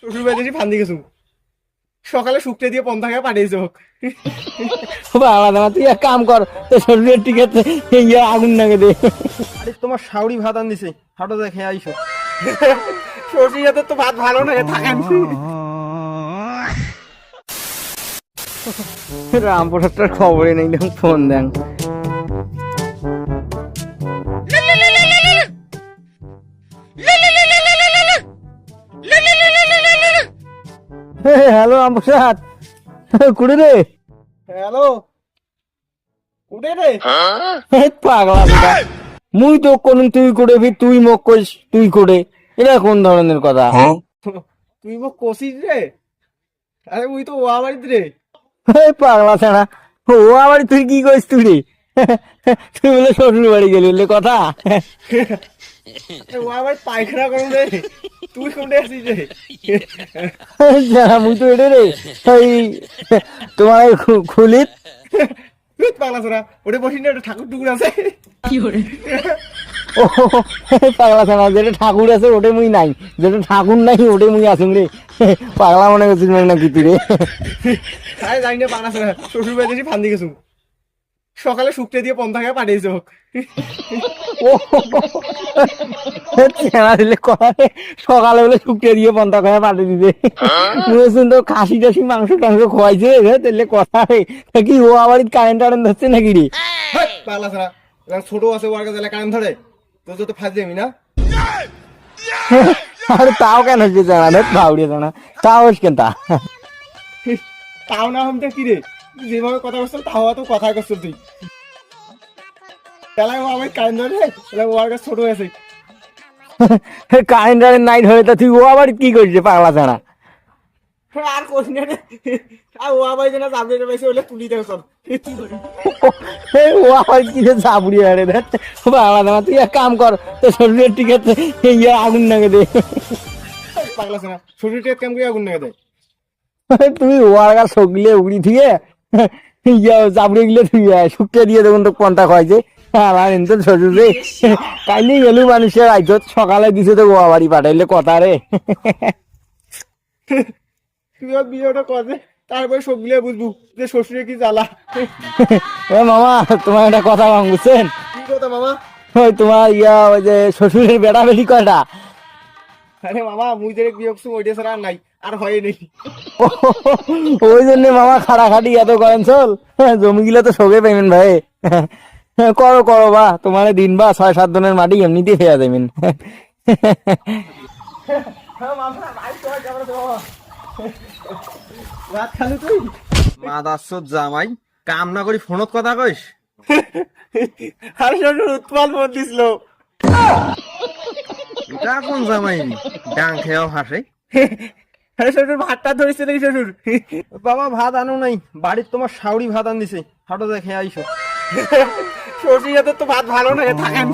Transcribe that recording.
শ্বশুর বাড়ি ফান্দি গেছু। সকালে শুকতে দিয়ে পন্থা খেয়ে পাঠিয়েছে হোক বাবা দামা তুই এক কাম কর তোর শরীরের টিকে ইয়ে আগুন লাগে দে। আরে তোমার শাউরি ভাত আন দিছে হাটো খেয়ে আইসো। শ্বশুর সাথে তো ভাত ভালো না থাকেন। রামপুরটার খবরই নেই দেখুন ফোন দেন। হ্যালো রামপ্রসাদ। কুড়ি রে। হ্যালো। উঠে রে। এই পাগলা বেটা। মুই তো কোন তুই করে ফির তুই মোক কইস তুই করে এটা কোন ধরনের কথা? তুই মোক কষিস রে? আরে ওই তো ও বাড়িতে রে। এই পাগলা ছাড়া। ও আবার তুই কি কইস তুই রে? তুই বলে শ্বশুর বাড়ি গেলি বলে কথা। ও আবার পায়খানা করুন রে। তুই কোনটা আসিস রে? যারা মুই তো এটা রে এই তোমার খুলিত। তুই পাগলা সোনা ওটা বসিস না একটা ঠাকুর টুকুর আছে ও পাগলা ছাড়া যেটা ঠাকুর আছে ওটা মুই নাই। যেটা ঠাকুর নাই ওটা মুই আসুন রে। পাগলা মনে করছিস না কি তুই রে? আরে জানি না পাগলা সোনা শ্বশুর বাড়ি ফান্দি গেছু সকালে শুকতে দিয়ে পন্থা খেয়ে চেনা দিলে করে সকালে বলে শুকিয়ে দিয়ে পন্থা করে পাঠিয়ে দিতে বুঝেছেন তো খাসি টাসি মাংস টাংস খোয়াইছে তাহলে কথা রে তা কি ও আবার কারেন্ট টারেন্ট ধরছে নাকি রে? পাগলা ছোট আছে ওর কাছে কান ধরে। তো তো ফাঁসি যাবি না? আরে তাও কেন হচ্ছে জানা? রে ভাউড়িয়ে জানা। তাও হচ্ছে কেন তা? তাও না হমতে কি রে? যেভাবে কথা করছিস তাও তো কথা করছিস তুই। তাহলে ও আমার কান ধরে তাহলে ও আর ছোট আছে কারেন্ট টারেন্ট নাই ধরে তা তুই ও আবার কি করছে পাগলা জানা আর করি না আর ও আবার যেন চাবড়ি পাইছে ওলে তুলি দেখ সব। ও আবার কি যে চাবড়ি আরে দেখ পাগলা জানা তুই এক কাম কর তোর শরীরের টিকে ইয়ে আগুন লাগে দে। পাগলা শোনা শরীরটা কেমন করে আগুন নেগে দেয় তুমি ওয়ার গা সগলে উড়ি থেকে ইয়া চাপড়ে গেলে শুকিয়ে দিয়ে দেখুন তো পন্থা খাইছে আমার এনতো শ্বশুর রে। কাইলে গেলু মানুষের আইতো সকালে দিছে তো গোয়া বাড়ি পাঠাইলে কথা রে। তুই বিয়েটা করবে তারপরে সব মিলিয়ে যে শ্বশুরে কি জ্বালা। এ মামা তোমার একটা কথা কম বুঝছেন? কি কথা মামা? ওই তোমার ইয়া ওই যে শ্বশুরের বেড়া বেটি কয়টা? আরে মামা মুই যে বিয়ে ওইটা ছাড়া নাই আর হয় নেই। ওই জন্য মামা খাটাখাটি এত করেন চল। জমি গিলা তো সগে পাইবেন ভাই। করো করো বা তোমার দিন বা ছয় সাত দিনের মাটি এমনিতেই ফেয়া দেবেন হ্যাঁ রাত খালি তুই? মাদাসত জামাই কাম না করি ফোনত কথা কইস? আরে উৎপাল ফোন দিছিল। এটা কোন জামাইনি? ডাং খেয়াও হাসে। আরে শ্বশুর ভাতটা ধরেছে নাকি শ্বশুর? বাবা ভাত আনো নাই। বাড়ির তোমার শাউরি ভাত আন দিছে হাটো দেখে আইসো। শ্বশুর তো ভাত ভালো না থাকেন।